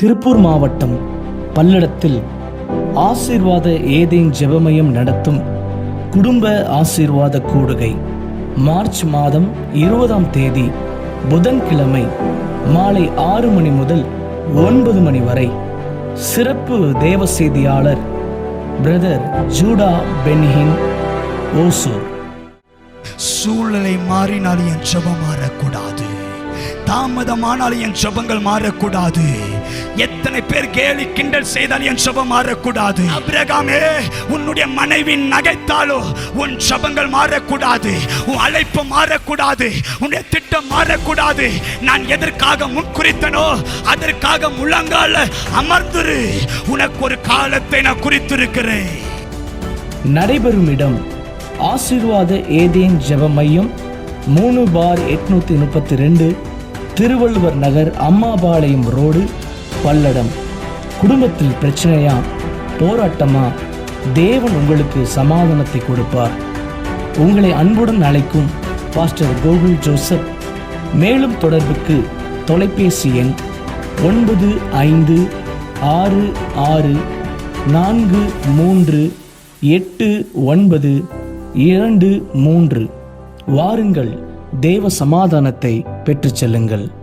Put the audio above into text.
திருப்பூர் மாவட்டம் பல்லடத்தில் ஆசீர்வாத ஏதேன் ஜெபமயம் நடத்தும் குடும்ப ஆசீர்வாத கூடுகை. மார்ச் மாதம் இருபதாம் தேதி புதன்கிழமை மாலை ஆறு மணி முதல் ஒன்பது மணி வரை சிறப்பு தேவ செய்தியாளர் பிரதர் ஜூடா பென்ஹின் ஓசூர். சூழ்நிலை மாறினாலும் என் ஜபம் மாறக்கூடாது. தாமதமானாலும் என் ஜபங்கள் மாறக்கூடாது. எத்தனை பேர் கேலி கிண்டல் செய்தால் என் சபம் மாறக்கூடாது? அபிரகாமே உன்னுடைய மனைவி நகைத்தாலோ உன் சபங்கள் மாறக்கூடாது. உன் அழைப்பு மாறக்கூடாது. உன்னுடைய திட்டம் மாறக்கூடாது. நான் எதற்காக முன்குறித்தனோ அதற்காக முழங்கால அமர்ந்துரு. உனக்கு ஒரு காலத்தை நான் குறித்திருக்கிறேன். நடைபெறும் இடம் ஆசீர்வாத ஏதேன் ஜெப மையம் மூணு பார் எட்நூத்தி முப்பத்தி ரெண்டு திருவள்ளுவர் நகர் அம்மாபாளையம் ரோடு பல்லடம் குடும்பத்தில் பிரச்சனையா? போராட்டமா? தேவன் உங்களுக்கு சமாதானத்தை கொடுப்பார். உங்களை அன்புடன் அழைக்கும் பாஸ்டர் கோகுல் ஜோசப். மேலும் தொடர்புக்கு தொலைபேசி எண் ஒன்பது ஐந்து ஆறு ஆறு நான்கு மூன்று எட்டு ஒன்பது இரண்டு மூன்று. வாருங்கள் தேவ சமாதானத்தை பெற்றுச் செல்லுங்கள்.